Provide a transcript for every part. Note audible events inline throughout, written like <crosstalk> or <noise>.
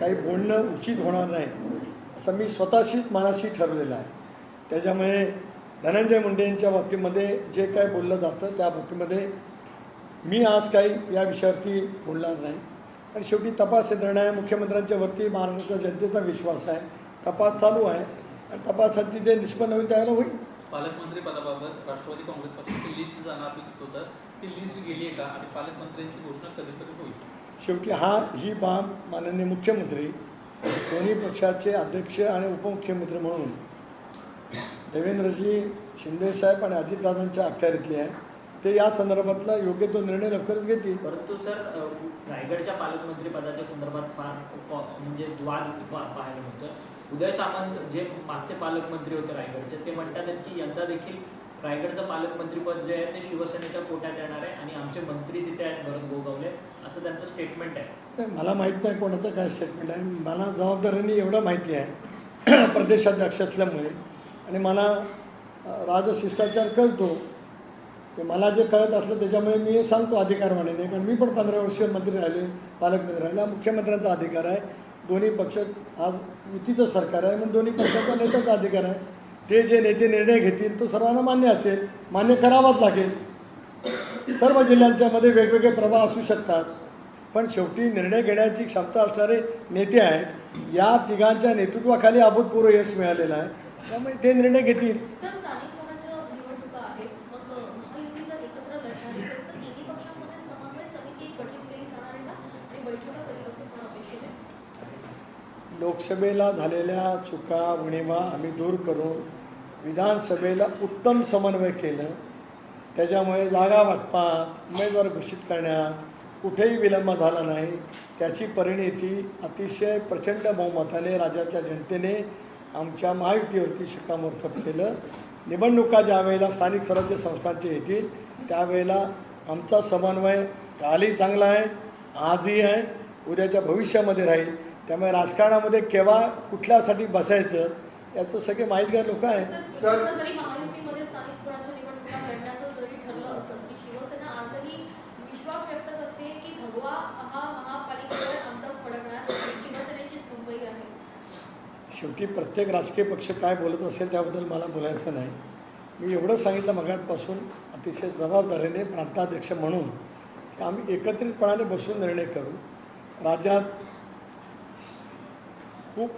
काही बोलणं उचित होणार नाही असं मी स्वतःशीच मनाशी ठरलेलं आहे. त्याच्यामुळे धनंजय मुंडे यांच्या बाबतीमध्ये जे काय बोललं जातं त्या बाबतीमध्ये मी आज काही या विषयावरती बोलणार नाही. आणि शेवटी तपास यंत्रणा आहे मुख्यमंत्र्यांच्या वरती महाराष्ट्राचा जनतेचा विश्वास आहे. तपास चालू आहे. आणि तपासाची जे निष्पन्न होईल त्याला होईल. पालकमंत्री पदाबाबत राष्ट्रवादी काँग्रेस पक्षाची लिस्ट जाणं अपेक्षित होतं. ती लिस्ट गेली आहे का? आणि पालकमंत्र्यांची घोषणा कधीपर्यंत होईल? शेवटी हा ही बाब माननीय मुख्यमंत्री दोन्ही पक्षाचे अध्यक्ष आणि उपमुख्यमंत्री म्हणून देवेंद्रजी शिंदेसाहेब आणि अजितदादांच्या अखत्यारीतली आहे. ते या संदर्भातला योग्य तो निर्णय लवकरच घेतील. परंतु सर रायगडच्या पालकमंत्री पदाच्या संदर्भात फार म्हणजे वाद पाहायला होतं उदय सामंत जे मागचे पालकमंत्री होते रायगडचे ते म्हणतात की यंदा देखील रायगडचं पालकमंत्रीपद जे आहे ते शिवसेनेच्या कोट्यात येणार आहे आणि आमचे मंत्री तिथे आहेत भरत गोगावले असं त्यांचं स्टेटमेंट आहे. नाही, मला माहीत नाही कोणाचं काय स्टेटमेंट आहे. मला जबाबदारीने एवढं माहिती आहे <clears throat> प्रदेशाध्यक्ष असल्यामुळे आणि मला राजशिष्टाचार कळतो. ते मला जे कळत असलं त्याच्यामुळे मी हे सांगतो अधिकारवाणीने कारण मी पण पंधरा वर्ष मंत्री राहिले पालकमंत्री राहिले. मुख्यमंत्र्यांचा अधिकार आहे. दोन्ही पक्ष आज युतीचं सरकार आहे म्हणून दोन्ही पक्षाचा नेत्याचा अधिकार आहे. ते जे नेते निर्णय घेतील तो सर्वांना मान्य असेल मान्य करावाच लागेल. सर्व जिल्ह्यांच्यामध्ये वेगवेगळे प्रभाव असू शकतात पण शेवटी निर्णय घेण्याची क्षमता असणारे नेते आहेत या तिघांच्या नेतृत्वाखाली अभूतपूर्व यश मिळालेलं आहे. त्यामुळे ते निर्णय घेतील. लोकसभेला झालेल्या चुका उणिवा आम्ही दूर करून विधानसभेला उत्तम समन्वय केलं. त्याच्यामुळे जागा वाटपात उमेदवार घोषित करण्यात कुठेही विलंब झाला नाही. त्याची परिणिती अतिशय प्रचंड बहुमताने राज्याच्या जनतेने आमच्या महायुतीवरती शिक्कामोर्तब केलं. निवडणुका ज्या वेळेला स्थानिक स्वराज्य संस्थांचे येतील त्यावेळेला आमचा समन्वय कालही चांगला आहे आजही आहे उद्याच्या भविष्यामध्ये राहील. त्यामुळे राजकारणामध्ये केव्हा कुठल्यासाठी बसायचं याचं सगळे माहितगार लोक आहेत. सर हा शेवटी प्रत्येक राजकीय पक्ष काय बोलत असेल त्याबद्दल मला बोलायचं नाही. मी एवढं सांगितलं मगातपासून अतिशय जबाबदारीने प्रांताध्यक्ष म्हणून की आम्ही एकत्रितपणाने बसून निर्णय करू. राज्यात खूप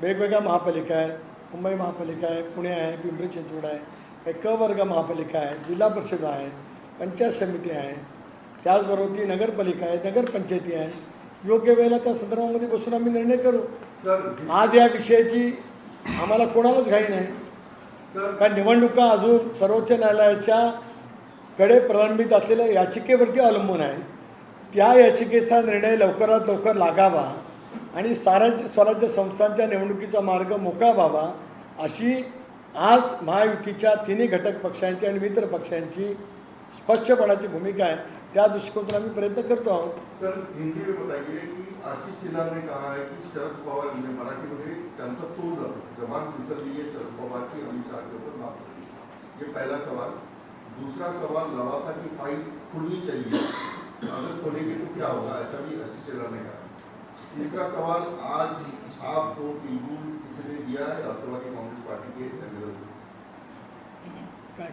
वेगवेगळ्या महापालिका आहेत. मुंबई महापालिका आहे पुणे आहे पिंपरी चिंचवड आहे काही क वर्ग महापालिका आहे जिल्हा परिषद आहेत पंचायत समिती आहे त्याचबरोबर ती नगरपालिका आहे नगरपंचायती आहे. योग्य वेळेला त्या संदर्भामध्ये बसून आम्ही निर्णय करू. सर आज या विषयाची आम्हाला कोणालाच घाई नाही. सर कारण निवडणुका अजून सर्वोच्च न्यायालयाच्या कडे प्रलंबित असलेल्या याचिकेवरती अवलंबून आहे. त्या याचिकेचा निर्णय लवकरात लवकर लागावा. आणि स्वराज्य स्वराज्य संस्थांच्या निवडणुकीचा मार्ग मोकळा व्हावा अशी आज महायुतीच्या तिन्ही घटक पक्षांची आणि मित्र पक्षांची स्पष्टपणाची भूमिका आहे. त्या दृष्टिकोनातून आम्ही प्रयत्न करतो आहोत. सर हिंदी में बताइए कि आशीष शेलार ने कहा है कि शरद पवार ने मराठी में पूर्ण जमान जातो जबान विसरली है शरद पवार की अमित शाह के ऊपर माफ ये पहला सवाल। दूसरा सवाल लवासा की फाइल खुलनी चाहिए। अगर खोलेगी तो क्या होगा? ऐसा भी आशीष शेलार ने तीसरा सवाल आज आपको बिल्कुल किसी ने दिया है राष्ट्रवादी कांग्रेस पार्टी के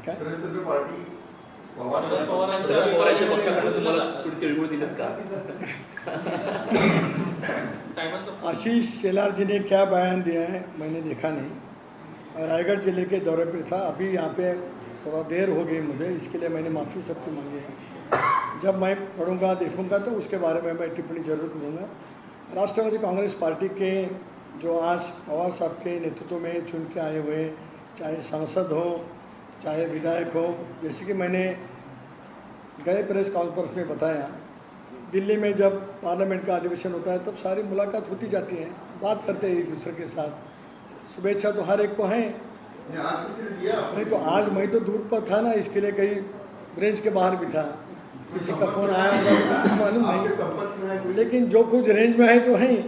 काय? शरदचंद्र पार्टी पवारांच्या तुम्हाला. तिळगुळ का? <coughs> आशीष शेलार जी ने क्या बयान दिया है? मैंने देखा नहीं। रायगढ़ ज़िले के दौरे पे था। अभी यहाँ पे थोड़ा देर हो गई मुझे। इसके लिए मैंने माफ़ी सबकी मांगी है। जब मैं पढ़ूँगा देखूँगा तो उसके बारे में मैं टिप्पणी ज़रूर करूँगा। राष्ट्रवादी कांग्रेस पार्टी के जो आज पवार साहब के नेतृत्व में चुन के आए हुए चाहे सांसद हो चाहे विधायक हो जैसे कि मैंने गए प्रेस कॉन्फ्रेंस में बताया दिल्ली में जब पार्लियामेंट का अधिवेशन होता है तब सारी मुलाकात होती जाती है बात करते हैं एक दूसरे के साथ। शुभेच्छा तो हर एक को है। दिया। नहीं तो आज मैं तो दूर पर था ना इसके लिए कहीं ब्रेंच के बाहर भी था। किसी का फ़ोन आया होगा तो कुछ मालूम नहीं। है लेकिन जो कुछ रेंज में है तो है। ही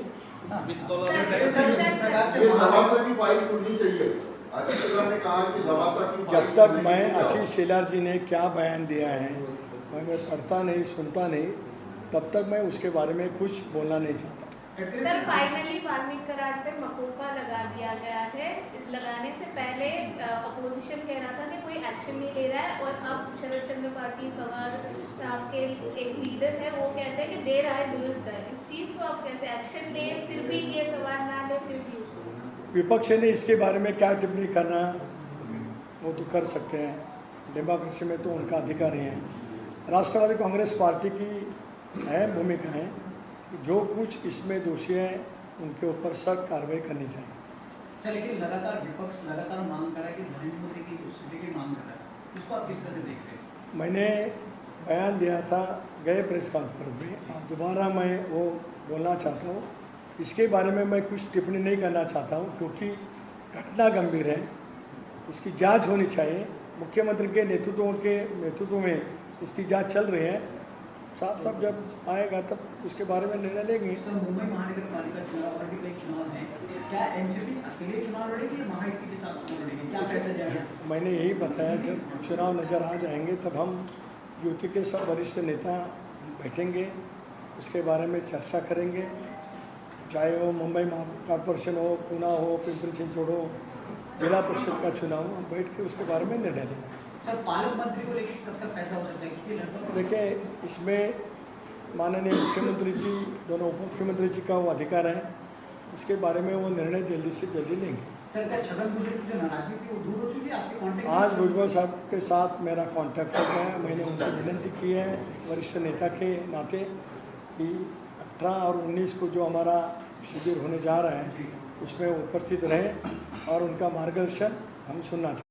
मिस कॉल ये लवासा की फ़ाइल खुलनी चाहिए। आशीष शेलार ने कहा कि लवासा की फ़ाइल जब तक मैं आशीष शेलार जी ने क्या बयान दिया है मैं मैं पढ़ता नहीं सुनता नहीं तब तक मैं उसके बारे में कुछ बोलना नहीं चाहता। सर फाइनली वाल्मीकि करार पे मकोका लगा गया है। लगाने से पहले अपोजिशन कह रहा था कि कोई एक्शन नहीं ले रहा है और अब शरद चंद्र पाटिल पवार साहब के एक लीडर है, वो कहते हैं कि दे रहा है दुरुस्त है इस चीज़ को आप कैसे एक्शन ले फिर भी ये सवाल ना ले फिर भी विपक्ष ने इसके बारे में क्या टिप्पणी करना? वो तो कर सकते हैं। डेमोक्रेसी में तो उनका अधिकार ही है। राष्ट्रवादी कांग्रेस पार्टी की अहम भूमिका है जो कुछ इसमें दोषी हैं, उनके ऊपर सख्त कार्रवाई करनी चाहिए। सर लेकिन लगातार विपक्ष लगातार मांग कर रहा है कि नरेंद्र मोदी की स्थिति की मांग कर रहा है। उसको आप किस तरह से देख रहे हैं? मैंने बयान दिया था गए प्रेस कॉन्फ्रेंस में। आज दोबारा मैं वो बोलना चाहता हूँ। इसके बारे में मैं कुछ टिप्पणी नहीं करना चाहता हूँ, क्योंकि घटना गंभीर है। उसकी जाँच होनी चाहिए। मुख्यमंत्री के नेतृत्व के नेतृत्व में उसकी जाँच चल रही है। साफ़ साफ़ जब आएगा तब उसके बारे में निर्णय लेंगे। सर मुंबई महानगर पालिका चुनाव और भी कई चुनाव हैं। क्या एनसीपी अकेले चुनाव लड़ेगी या के साथ चुनाव लड़ेगी? क्या फैसला जाएगा मैंने यही बताया जब चुनाव नज़र आ जाएँगे तब हम यूटी के सब वरिष्ठ नेता बैठेंगे उसके बारे में चर्चा करेंगे। चाहे वो मुंबई कॉरपोरेशन हो पूना हो पिंपरी चिंचवड़ हो जिला परिषद का चुनाव हो हम बैठ के उसके बारे में निर्णय लेंगे। सर पालक मंत्री को लेकर कब तक फैसला हो सकता है? क्योंकि लगभग देखिए इसमें माननीय मुख्यमंत्री जी दोनों उप मुख्यमंत्री जी का वो अधिकार है। उसके बारे में वो निर्णय जल्दी से जल्दी लेंगे। आज भुजबल साहब के साथ मेरा कांटेक्ट हो गया है। मैंने उनको विनंती की है वरिष्ठ नेता के नाते कि 18 और 19 को जो हमारा शिविर होने जा रहा है उसमें उपस्थित रहें और उनका मार्गदर्शन हम सुनना चाहते हैं